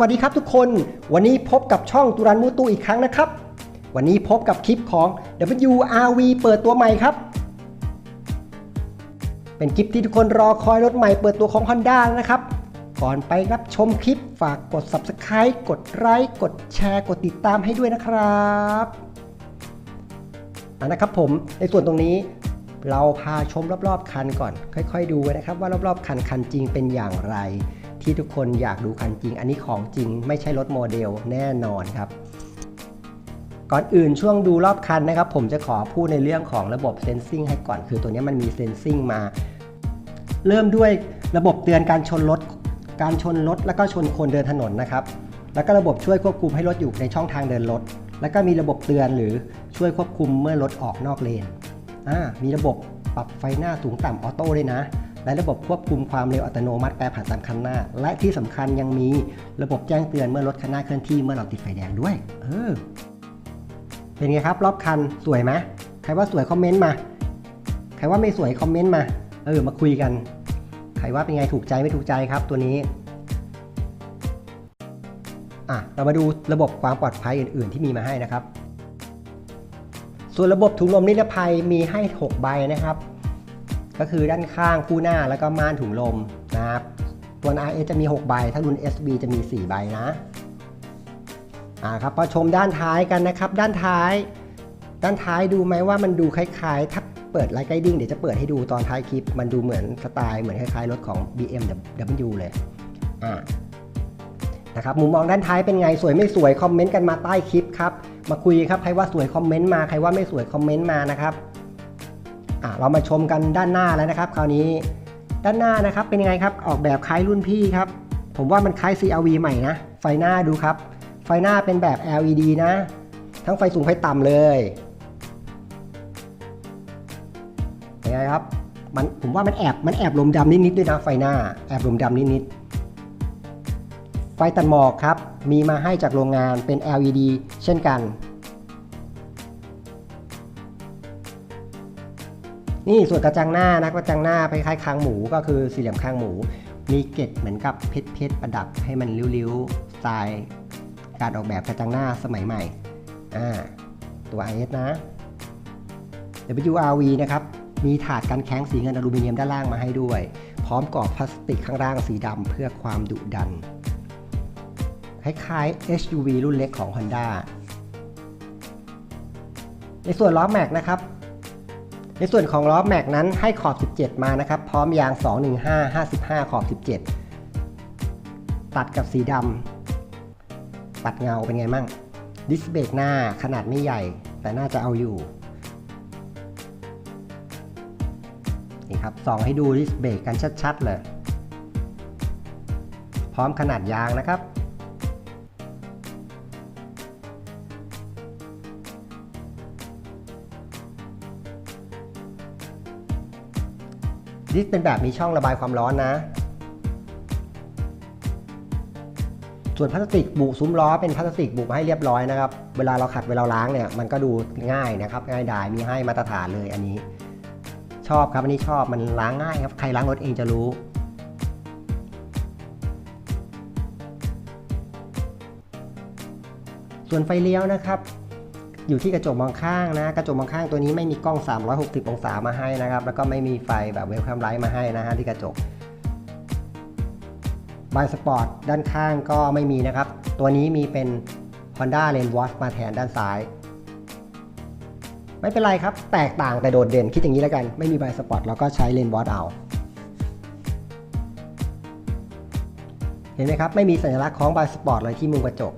วัสดีครับทุกคน วันนี้พบกับช่องตุรันมูตูอีกครั้งนะครับ วันนี้พบกับคลิปของ WRV เปิดตัวใหม่ครับ เป็นคลิปที่ทุกคนรอคอยรถใหม่เปิดตัวของ Honda นะครับ ก่อนไปรับชมคลิปฝากกด Subscribe กดไลค์กดแชร์กดติดตามให้ด้วยนะครับอะนะครับผมในส่วนตรงนี้เราพาชมรอบๆคันก่อน ค่อย ๆ ดูนะครับว่ารอบๆคันคันจริงเป็นอย่างไร ที่ทุกคนอยากดูคันจริง อันนี้ของจริงไม่ใช่รถโมเดลแน่นอนครับ ก่อนอื่นช่วงดูรอบคันนะครับ ผมจะขอพูดในเรื่องของระบบเซนซิงให้ก่อนคือตัวนี้มันมีเซนซิงมา เริ่มด้วยระบบเตือนการชนรถการชนรถแล้วก็ชนคนเดินถนนนะครับ แล้วก็ระบบช่วยควบคุมให้รถอยู่ในช่องทางเดินรถ แล้วก็มีระบบเตือนหรือช่วยควบคุมเมื่อรถออกนอกเลน มีระบบปรับไฟหน้าสูงต่ำออโต้ด้วยนะ และระบบควบคุมความเร็วอัตโนมัติแปรผันตามคันหน้า และที่สำคัญยังมีระบบแจ้งเตือนเมื่อรถคันหน้าเคลื่อนที่เมื่อเราติดไฟแดงด้วย เออ เป็นไงครับรอบคันสวยไหมใครว่าสวยคอมเมนต์มา ใครว่าไม่สวยคอมเมนต์มา เออ มาคุยกัน ใครว่าเป็นไงถูกใจไม่ถูกใจครับตัวนี้อะเรามาดูระบบความปลอดภัยอื่น ๆ ที่มีมาให้นะครับ ส่วนระบบถุงลมนิรภัยมีให้ 6 ใบนะครับ ก็คือด้านข้างคู่หน้าแล้วก็ม่านถุงลมนะครับตัว RS จะมี 6 ใบ ถ้ารุ่น SB จะมี 4 ใบนะอ่าครับพอชมด้านท้ายกันนะครับ ด้านท้าย ด้านท้ายดูไหมว่ามันดูคล้ายๆ ถ้าเปิดไลท์ไกดิ้งเดี๋ยวจะเปิดให้ดูตอนท้ายคลิป มันดูเหมือนสไตล์เหมือนคล้ายๆ รถของ BMW เลยอ่านะครับมุมมองด้านท้ายเป็นไงสวยไม่สวยคอมเมนต์กันมาใต้คลิปครับมาคุยครับใครว่าสวยคอมเมนต์มาใครว่าไม่สวยคอมเมนต์มานะครับ เรามาชมกันด้านหน้าแล้วนะครับ คราวนี้ด้านหน้านะครับเป็นยังไงครับออกแบบคล้ายรุ่นพี่ครับ ผมว่ามันคล้าย CRV ใหม่นะ ไฟหน้าดูครับ ไฟหน้าเป็นแบบ LED นะ ทั้งไฟสูงไฟต่ำเลยเป็นไงครับมันผมว่ามันแอบมันแอบลมดำนิดๆด้วยนะไฟหน้าแอบลมดำนิดๆไฟตัดหมอกครับ มีมาให้จากโรงงานเป็น LED เช่นกัน นี่ส่วนกระจังหน้านะกระจังหน้าคล้ายๆคางหมูก็คือสี่เหลี่ยมคางหมู มีเกล็ดเหมือนกับเพชรเพชรประดับให้มันริ้วๆสไตล์การออกแบบกระจังหน้าสมัยใหม่อ่าตัว IS นะ WRV นะครับมีถาดกันแข้งสีเงินอลูมิเนียมด้านล่างมาให้ด้วย พร้อมกรอบพลาสติกข้างล่างสีดำเพื่อความดุดัน คล้ายๆ SUV รุ่นเล็กของ Honda ในส่วนล้อแม็กนะครับ ในส่วนของล้อแม็กนั้นให้ขอบ 17 มานะครับ พร้อมยาง 215 55 ขอบ 17 ตัดกับสีดำตัดเงาเป็นไงมั่ง ดิสเบรกหน้าขนาดไม่ใหญ่ แต่น่าจะเอาอยู่นี่ครับส่องให้ดูดิสเบรกกันชัดๆเลย พร้อมขนาดยางนะครับ ดิสเป็นแบบมีช่องระบายความร้อนนะ ส่วนพลาสติกบุซุ้มล้อเป็นพลาสติกบุมาให้เรียบร้อยนะครับ เวลาเราขัดเวลาล้างเนี่ยมันก็ดูง่ายนะครับ ง่ายดายมีให้มาตรฐานเลยอันนี้ ชอบครับอันนี้ชอบมันล้างง่ายครับใครล้างรถเองจะรู้ส่วนไฟเลี้ยวนะครับ อยู่ที่กระจกมองข้างนะ กระจกมองข้างตัวนี้ไม่มีกล้อง 360 องศามาให้นะครับ แล้วก็ไม่มีไฟแบบเวลคัมไลท์มาให้นะฮะที่กระจกบายสปอร์ตด้านข้างก็ไม่มีนะครับ ตัวนี้มีเป็น Honda Lane Watch มาแทนด้านซ้าย ไม่เป็นไรครับ แตกต่างแต่โดดเด่นคิดอย่างนี้แล้วกัน ไม่มีบายสปอร์ตเราก็ใช้เลนวอตเอา เห็นไหมครับ ไม่มีสัญลักษณ์ของบายสปอร์ตเลยที่มุมกระจก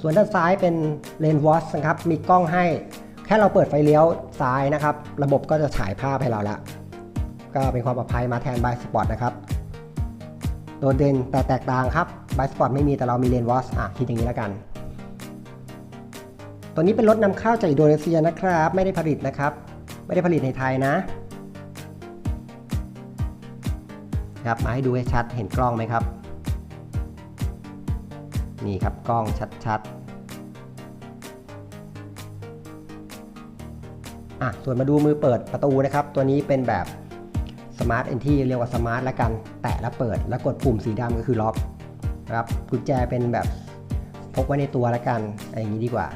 ส่วนด้านซ้ายเป็นเลนวอชนะครับ มีกล้องให้ แค่เราเปิดไฟเลี้ยวซ้ายนะครับ ระบบก็จะฉายภาพให้เราแล้วก็เป็นความปลอดภัยมาแทนบายสปอร์ตนะครับ โดดเด่นแต่แตกต่างครับบายสปอร์ตไม่มีแต่เรามีเลนวอชอะคิดอย่างนี้แล้วกัน ตัวนี้เป็นรถนำเข้าจากอินโดนีเซียนะครับ ไม่ได้ผลิตนะครับ ไม่ได้ผลิตในไทยนะครับ มาให้ดูให้ชัด เห็นกล้องไหมครับ นี่ครับกล้องชัดๆอะส่วนมาดูมือเปิดประตูนะครับ ตัวนี้เป็นแบบสมาร์ทเอนที่เรียกว่าสมาร์ทล้วกัน แตะแล้วเปิดแล้วกดปุ่มสีดำก็คือล็อกนะครับกุญแจเป็นแบบพกไว้ในตัวล้วกันอะไรอย่างนี้ดีกว่า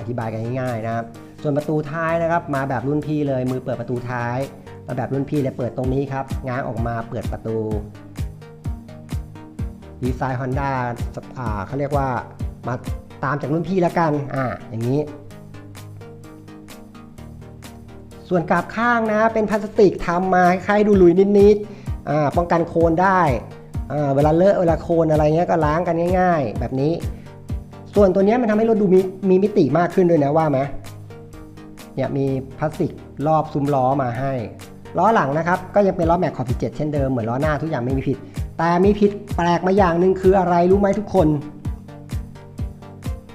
อธิบายกันง่ายๆนะครับ ส่วนประตูท้ายนะครับ มาแบบรุ่นพี่เลยมือเปิดประตูท้ายมาแบบรุ่นพี่เลยเปิดตรงนี้ครับง้างออกมาเปิดประตู ดีไซน์ Honda อ่าเขาเรียกว่ามาตามจากรุ่นพี่แล้วกันอ่าอย่างนี้ ส่วนกาบข้างนะเป็นพลาสติกทำมาคล้ายๆดูหลุยนิดๆอ่าป้องกันโคลนได้อ่าเวลาเลอะเวลาโคลนอะไรเงี้ยก็ล้างกันง่าย ๆ แบบนี้ ส่วนตัวเนี้ยมันทำให้รถดูมีมีมิติมากขึ้นด้วยนะว่าไหมเนี่ยมีพลาสติกรอบซุ้มล้อมาให้ล้อหลังนะครับก็ยังเป็นล้อแม็กขอบ17เช่นเดิมเหมือนล้อหน้าทุกอย่างไม่มีผิด แต่มีผิดแปลกมาอย่างหนึ่งคืออะไรรู้ไหมทุกคน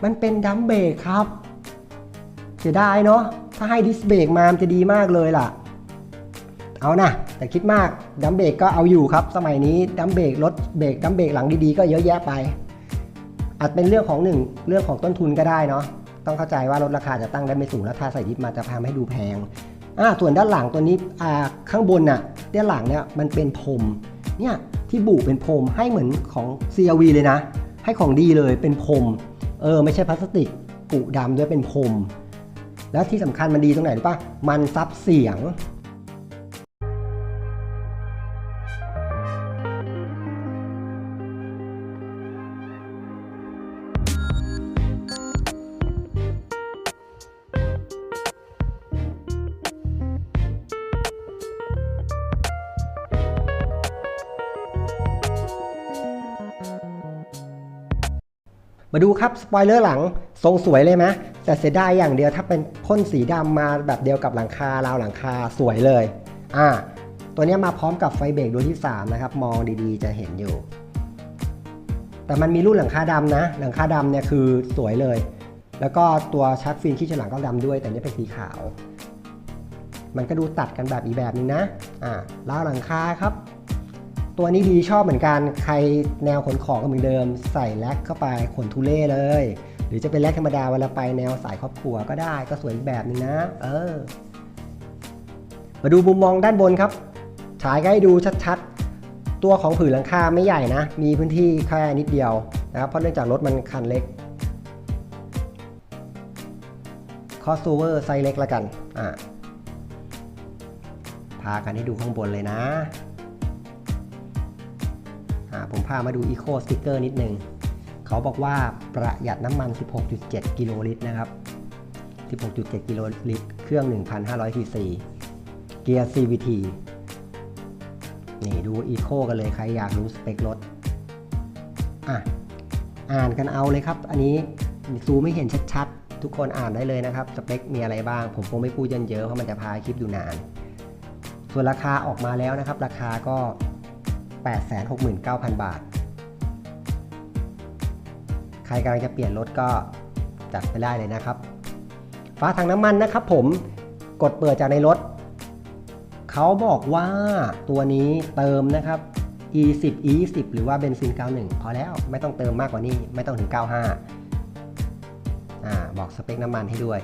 มันเป็นดัมเบรกครับ เสียดายเนาะ ถ้าให้ดิสเบรกมามจะดีมากเลยล่ะ เอานะ แต่คิดมากดัมเบรกก็เอาอยู่ครับ สมัยนี้ดัมเบรกรถเบรกดัมเบรกหลังดีๆ ก็เยอะแยะไป อาจเป็นเรื่องของหนึ่งเรื่องของต้นทุนก็ได้เนาะ ต้องเข้าใจว่ารถราคาจะตั้งได้ไม่สูงแล้วถ้าใส่ดิสมาจะทำให้ดูแพงอ่าส่วนด้านหลังตัวนี้อ่าข้างบนน่ะด้านหลังเนี่ยมันเป็นพรมเนี่ย ที่บุเป็นพรมให้เหมือนของ CRV เลยนะ ให้ของดีเลยเป็นพรมเออไม่ใช่พลาสติกปุดำด้วยเป็นพรมแล้วที่สำคัญมันดีตรงไหนรู้ป่ะมันซับเสียง มาดูครับสปอยเลอร์หลังทรงสวยเลยไหมแต่เสียดายอย่างเดียวถ้าเป็นพ่นสีดำมาแบบเดียวกับหลังคาราวหลังคาสวยเลยอ่าตัวนี้มาพร้อมกับไฟเบรกดวงที่ 3 นะครับ มองดีๆจะเห็นอยู่ แต่มันมีรุ่นหลังคาดำนะ หลังคาดำเนี่ยคือสวยเลย แล้วก็ตัวชักฟินที่ฉลังก็ดำด้วย แต่นี่เป็นสีขาว มันก็ดูตัดกันแบบอีแบบนึงนะอ่าราวหลังคาครับ ตัวนี้ดีชอบเหมือนกันใครแนวขนของก็เหมือนเดิม ใส่แล็กเข้าไปขนทุเล่เลย หรือจะเป็นแล็กธรรมดาเวลาไปแนวสายครอบครัวก็ได้ก็สวยอีกแบบนึงนะ เออ มาดูมุมมองด้านบนครับฉายให้ดูชัดๆ ตัวของผืนหลังคาไม่ใหญ่นะ มีพื้นที่แค่นิดเดียวนะครับเพราะเนื่องจากรถมันคันเล็กคอสโ o เวอร์ไซส์เล็กละกันอ่าพากันให้ดูข้างบนเลยนะ ผมพามาดู Eco Sticker นิดนึง เขาบอกว่าประหยัดน้ำมัน 16.7 กิโลลิตรนะครับ 16.7 กิโลลิตร เครื่อง 1,500 cc เกียร์ CVT นี่ดู Eco กันเลยใครอยากรู้สเปครถ อะ อ่านกันเอาเลยครับ อันนี้ซูไม่เห็นชัดๆ ทุกคนอ่านได้เลยนะครับ สเปคมีอะไรบ้าง ผมคงไม่พูดเยอะๆเพราะมันจะพาคลิปอยู่นาน ส่วนราคาออกมาแล้วนะครับ ราคาก็ 869,000 บาท ใครกำลังจะเปลี่ยนรถก็จัดไปได้เลยนะครับ ฝาถังน้ำมันนะครับผมกดเปิดจากในรถ เขาบอกว่าตัวนี้เติมนะครับ E10 E20 หรือว่าเบนซิน 91 พอแล้วไม่ต้องเติมมากกว่านี้ ไม่ต้องถึง 95 อ่า บอกสเปคน้ำมันให้ด้วย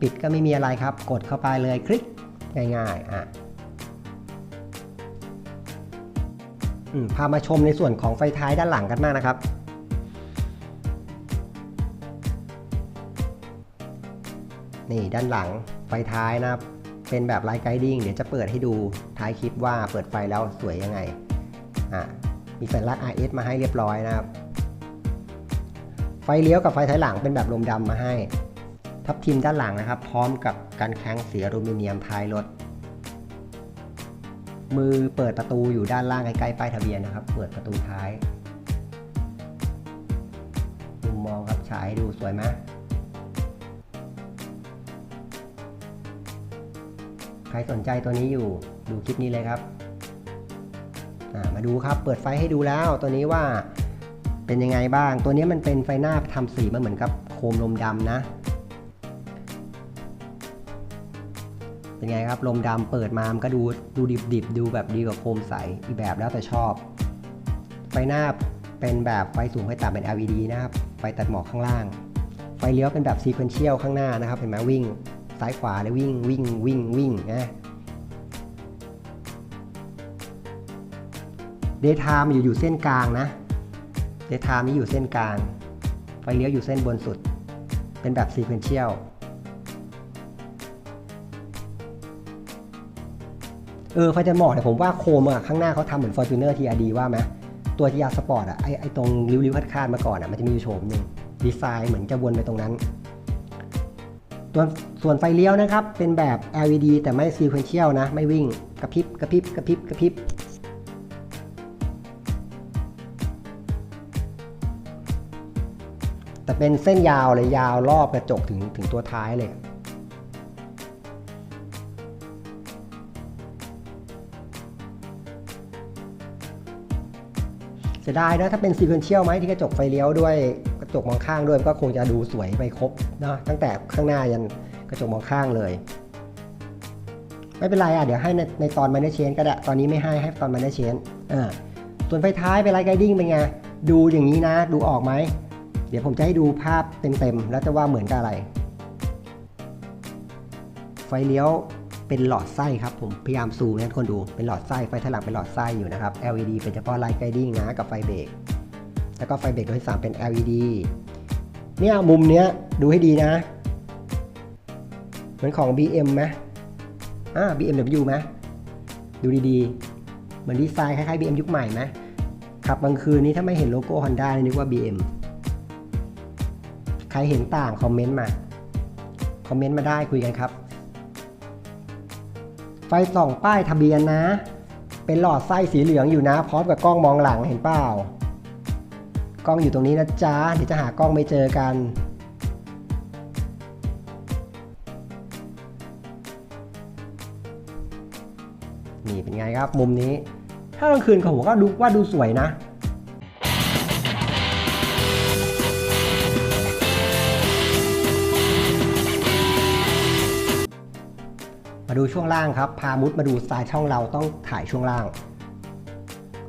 ปิดก็ไม่มีอะไรครับ กดเข้าไปเลยคลิกง่ายๆอะ พามาชมในส่วนของไฟท้ายด้านหลังกันมากนะครับ นี่ด้านหลังไฟท้ายนะครับ เป็นแบบไลท์ไกดิ้งเดี๋ยวจะเปิดให้ดูท้ายคลิปว่าเปิดไฟแล้วสวยยังไงอะมีสัญลักษณ์ RS มาให้เรียบร้อยนะครับ ไฟเลี้ยวกับไฟท้ายหลังเป็นแบบลมดำมาให้ ทับทิมด้านหลังนะครับ พร้อมกับการแข้งสีอลูมิเนียมท้ายรถ มือเปิดประตูอยู่ด้านล่างใกล้ๆป้ายทะเบียนนะครับ เปิดประตูท้ายมุมมองครับฉายให้ดูสวยไหมใครสนใจตัวนี้อยู่ดูคลิปนี้เลยครับ มาดูครับเปิดไฟให้ดูแล้วตัวนี้ว่าเป็นยังไงบ้าง ตัวนี้มันเป็นไฟหน้าทำสีมาเหมือนกับโคมลมดำนะ เป็นไงครับลมดำเปิดมามันก็ดูดูดิบๆดูแบบดีกว่าโคมใสอีกแบบแล้วแต่ชอบ ไฟหน้าเป็นแบบไฟสูงไฟต่ำเป็น LED นะครับไฟตัดหมอกข้างล่าง ไฟเลี้ยวเป็นแบบซีเควนเชียลข้างหน้านะครับเห็นไหมวิ่งซ้ายขวาเลยวิ่งวิ่งวิ่งวิ่งนะเดย์ไทม์อยู่อยู่เส้นกลางนะเดย์ไทมนี่อยู่เส้นกลาง ไฟเลี้ยวอยู่เส้นบนสุด เป็นแบบซีเควนเชียล เออไฟจะหมอกเนี่ยผมว่าโคมอะข้างหน้าเขาทำเหมือน Fortuner TRD ว่าไหมตัว TR Sport อะไอไอตรงริ้วๆคาดๆมาก่อนอะมันจะมีอยู่โฉมหนึ่งดีไซน์เหมือนจะวนไปตรงนั้นส่วส่วนไฟเลี้ยวนะครับ เป็นแบบ LED แต่ไม่ sequential นะ ไม่วิ่งกระพริบกระพริบกระพริบกระพริบแต่เป็นเส้นยาวเลยยาวรอบกระจกถึงถึงตัวท้ายเลย สียดายนะถ้าเป็นซีเควนเชียลไหมที่กระจกไฟเลี้ยวด้วยกระจกมองข้างด้วยก็คงจะดูสวยไปครบนะตั้งแต่ข้างหน้ายันกระจกมองข้างเลย ไม่เป็นไรอะเดี๋ยวให้ในในตอนมันได้เชนก็ได้ตอนนี้ไม่ให้ให้ตอนมันได้เชนอ่าส่วนไฟท้ายเป็นไลท์ไกดิ้งเป็นไงดูอย่างนี้นะดูออกไหมเดี๋ยวผมจะให้ดูภาพเต็มๆแล้วจะว่าเหมือนกับอะไร ไฟเลี้ยว เป็นหลอดไส้ครับผมพยายามซูมให้ทุกคนดูเป็นหลอดไส้ไฟถลังเป็นหลอดไส้อยู่นะครับ LED เป็นเฉพาะไลท์ไกดิ้งนะกับไฟเบรกแล้วก็ไฟเบรกตัวที่สามเป็น LED เนี่ยมุมเนี้ยดูให้ดีนะ เหมือนของ BM ไหมอ่า BMW ไหมดูดีๆ เหมือนดีไซน์คล้ายๆ BM ยุคใหม่ไหมขับบางคืนนี้ถ้าไม่เห็นโลโก้ Honda นึกว่า BM ใครเห็นต่างคอมเมนต์มา คอมเมนต์มาได้คุยกันครับ ฟส่องป้ายทะเบียนนะ เป็นหลอดไส้สีเหลืองอยู่นะ พร้อมกับกล้องมองหลังเห็นเปล่ากล้องอยู่ตรงนี้นะจ๊ะ เดี๋ยวจะหากล้องไม่เจอกัน นี่เป็นไงครับมุมนี้ ถ้ากลางคืนผมก็ดูว่าดูสวยนะ มาดูช่วงล่างครับ พามุดมาดูสไตล์ช่องเราต้องถ่ายช่วงล่าง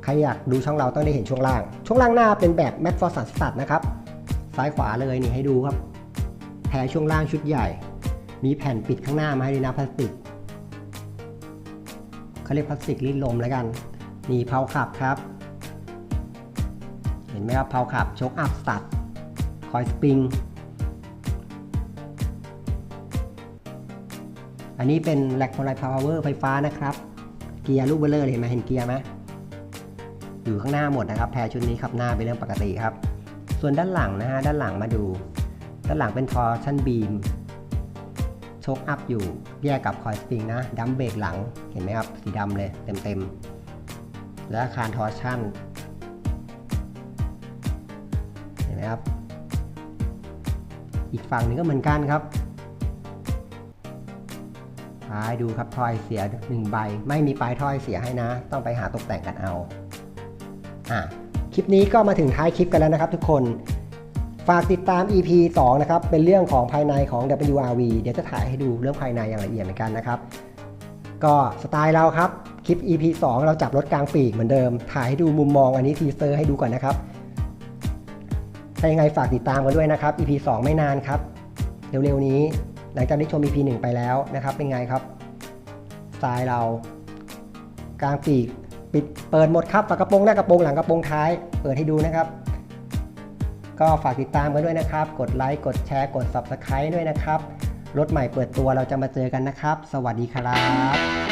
ใครอยากดูช่องเราต้องได้เห็นช่วงล่าง ช่วงล่างหน้าเป็นแบบแมทฟอร์สันสัตนะครับ ซ้ายขวาเลยนี่ให้ดูครับ แพรช่วงล่างชุดใหญ่ มีแผ่นปิดข้างหน้ามาให้ด้วยนะพลาสติกเขาเรียกพลาสติกลิ้นลมแล้วกันนี่เพาขับครับ เห็นไหมครับเพาขับโชคอัพสตัดคอยสปริง อันนี้เป็นแลกโคไลพาวเวอร์ไฟฟ้านะครับ เกียร์ลูกเบลเลอร์เห็นไหมเห็นเกียร์ไหมอยู่ข้างหน้าหมดนะครับ แพรชุดนี้ขับหน้าเป็นเรื่องปกติครับ ส่วนด้านหลังนะฮะด้านหลังมาดู ด้านหลังเป็นทอร์ชั่นบีมโชคอัพอยู่แยกกับคอยสปริงนะดัมเบรกหลังเห็นไหมครับสีดำเลยเต็มๆ และคารทอร์ชั่นเห็นไหมครับ อีกฝั่งหนึงก็เหมือนกันครับ ท้ายดูครับถ้อยเสียหนึ่งใบ ไม่มีปลายถ้อยเสียให้นะ ต้องไปหาตกแต่งกันเอาอะคลิปนี้ก็มาถึงท้ายคลิปกันแล้วนะครับ ทุกคนฝากติดตาม EP 2 นะครับ เป็นเรื่องของภายในของ WRV เดี๋ยวจะถ่ายให้ดูเรื่องภายในอย่างละเอียดเหมือนกันนะครับ ก็สไตล์เราครับ คลิป EP 2 เราจับรถกลางปีกเหมือนเดิม ถ่ายให้ดูมุมมองอันนี้ทีเซอร์ให้ดูก่อนนะครับ ถ้ายังไงฝากติดตามกันด้วยนะครับ EP 2 ไม่นานครับ เร็วๆนี้ หลังจากที่ชม EP 1ไปแล้วนะครับเป็นไงครับสไตล์เรา กลางปีกปิดเปิดหมดครับฝากระโปรงหน้ากระโปรงหลังกระโปรงท้าย เปิดให้ดูนะครับ ก็ฝากติดตามกันด้วยนะครับ กดไลค์กดแชร์กด Subscribe ด้วยนะครับรถใหม่เปิดตัวเราจะมาเจอกันนะครับ สวัสดีครับ